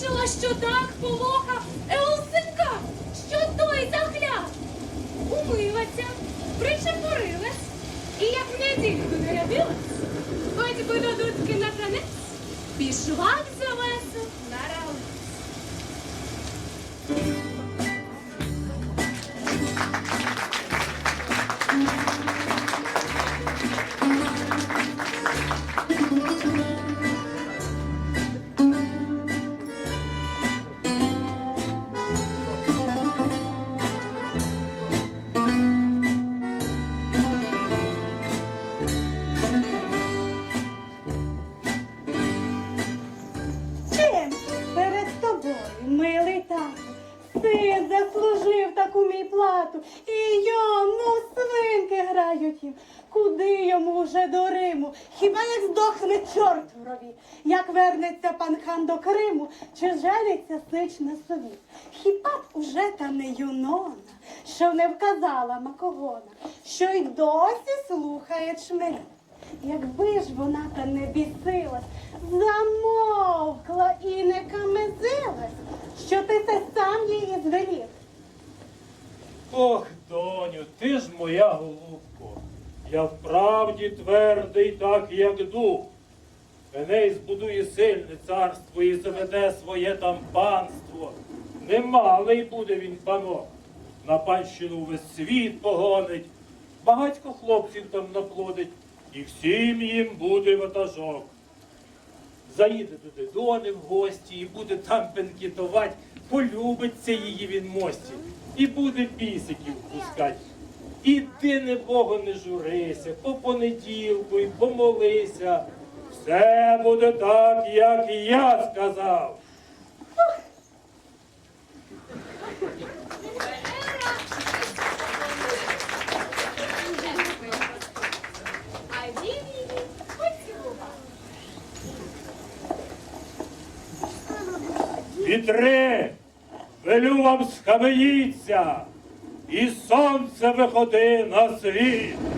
бачила, що так полоха Еусинка, що той захляв. Умилася, причепурилась і як недільку не рядилась, хоч би до дудки на танець, пішла б за завесу на равець. Син заслужив таку мій плату, і йому свинки грають їм. Куди йому вже до Риму? Хіба як здохне чорт в рові? Як вернеться пан хан до Криму, чи жениться сич на сові? Хіба б уже та не юнона, що не вказала макогона, що й досі слухає чмелі? Якби ж вона та не бісилась, замовкла і не камезилась, що ти це сам їй і звелів. Ох, доню, ти ж моя голубко. Я вправді твердий, так як дух. Еней збудує сильне царство і заведе своє там панство. Немалий буде він панок. На панщину весь світ погонить, багатько хлопців там наплодить, і всім їм буде ватажок. Заїде до Дидони в гості і буде там пенкітувати, полюбиться її він мості, і буде пісиків пускать. І ти не Богу не журися, по понеділку і помолися. Все буде так, як я сказав. Вітри, велю вам схаменіться, і сонце виходи на світ.